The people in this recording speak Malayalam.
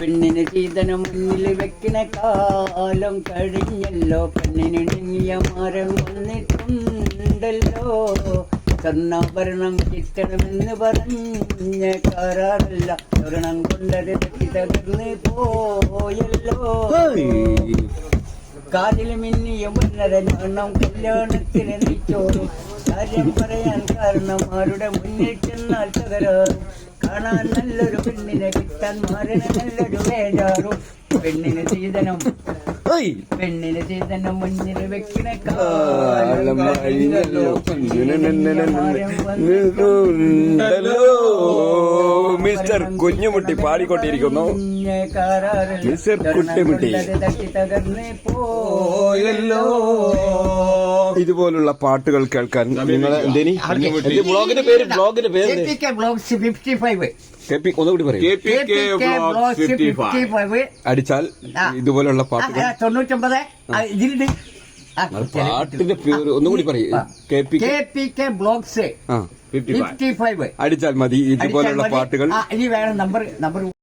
പെണ്ണിന് ചീതന മുന്നിൽ വെക്കണ കാലം കഴിഞ്ഞല്ലോ. പെണ്ണിനിണങ്ങിയ മരം വന്നിട്ടുണ്ടല്ലോ. സ്വർണാഭരണം കിട്ടണമെന്ന് പറഞ്ഞ കരാറല്ല സ്വർണം കൊണ്ടത് തെറ്റി തകർന്ന് പോയല്ലോ. കാതിൽ മിന്നിയ മുന്നര ഞാണം കല്യാണത്തിന് നിൽച്ചോറും കാര്യം പറയാൻ കാരണം ആരുടെ മുന്നിൽ ചെന്നാൽ തകരാറും. കാണാൻ നല്ലൊരു പെണ്ണിനെ കിട്ടാൻ മാറണ നല്ലൊരു വേജാറും പെണ്ണിന് സീതനം പെണ്ണിന് സീതനം മുന്നിൽ വെക്കണ മിസ്റ്റർ കുഞ്ഞുമുട്ടി പാടിക്കൊണ്ടിരിക്കുന്നു. മിസ്റ്റർ കുട്ടിമുട്ടി. തകർന്ന് പോയല്ലോ. ഇതുപോലുള്ള പാട്ടുകൾ കേൾക്കാൻ നിങ്ങൾ ബ്ലോഗിന്റെ പേര് ബ്ലോഗിന്റെ പേര്? Blogs fifty five. ഒന്നുകൂടി പറയും. KPK Vlogs 55. ഫൈവ്. അടിച്ചാൽ ഇതുപോലുള്ള പാട്ടുകൾ തൊണ്ണൂറ്റൊമ്പത്. ഇതിലുണ്ട്. പാട്ടിന്റെ പേര് ഒന്നുകൂടി പറയും. K P K P K blogs fifty five. അടിച്ചാൽ മതി. ഇതുപോലുള്ള പാട്ടുകൾ. ഇനി വേണം നമ്പർ നമ്പർ